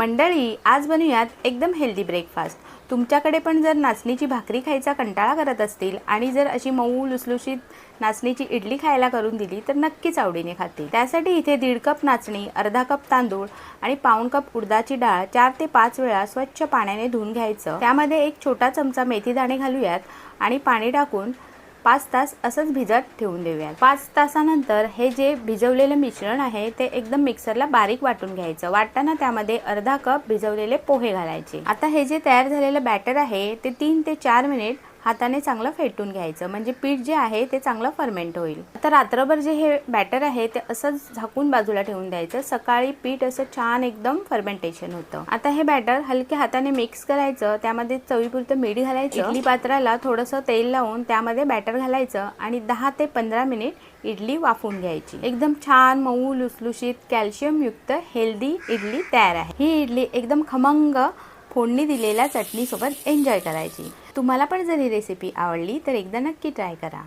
मंडळी आज बनवूयात एकदम हेल्दी ब्रेकफास्ट तुमच्याकडे पण जर नाचणीची भाकरी खायचा कंटाळा करत असतील आणि जर अशी मऊ लुसलुशीत नाचणीची इडली खायला करून दिली तर नक्कीच आवडीने खातील. त्यासाठी इथे दीड कप नाचणी अर्धा कप तांदूळ आणि पाऊण कप उडदाची डाळ चार ते पाच वेळा स्वच्छ पाण्याने धुवून घ्यायचं. त्यामध्ये एक छोटा चमचा मेथी दाणे घालूयात आणि पाणी टाकून पाच तास असंच भिजत ठेवून देऊयात. पाच तासानंतर हे जे भिजवलेलं मिश्रण आहे ते एकदम मिक्सरला बारीक वाटून घ्यायचं. वाटताना त्यामध्ये अर्धा कप भिजवलेले पोहे घालायचे. आता हे जे तयार झालेलं बॅटर आहे ते तीन ते चार मिनिट हाताने चांगलं फेटून घ्यायचं. म्हणजे पीठ जे आहे ते चांगलं फर्मेंट होईल. आता रात्रभर जे हे बॅटर आहे ते असंच झाकून बाजूला ठेवून द्यायचं. सकाळी पीठ असं छान एकदम फर्मेंटेशन होतं. आता हे बॅटर हलक्या हाताने मिक्स करायचं. त्यामध्ये चवीपुरतं मीठ घालायचं. इडली पात्राला थोडंसं तेल लावून त्यामध्ये बॅटर घालायचं आणि दहा ते पंधरा मिनिट इडली वाफवून घ्यायची. एकदम छान मऊ लुसलुशीत कॅल्शियम युक्त हेल्दी इडली तयार आहे. ही इडली एकदम खमंग फोडणी दिलेल्या चटणीसोबत एन्जॉय करायची. तुम्हाला पण जर ही रेसिपी आवडली तर एकदा नक्की ट्राय करा.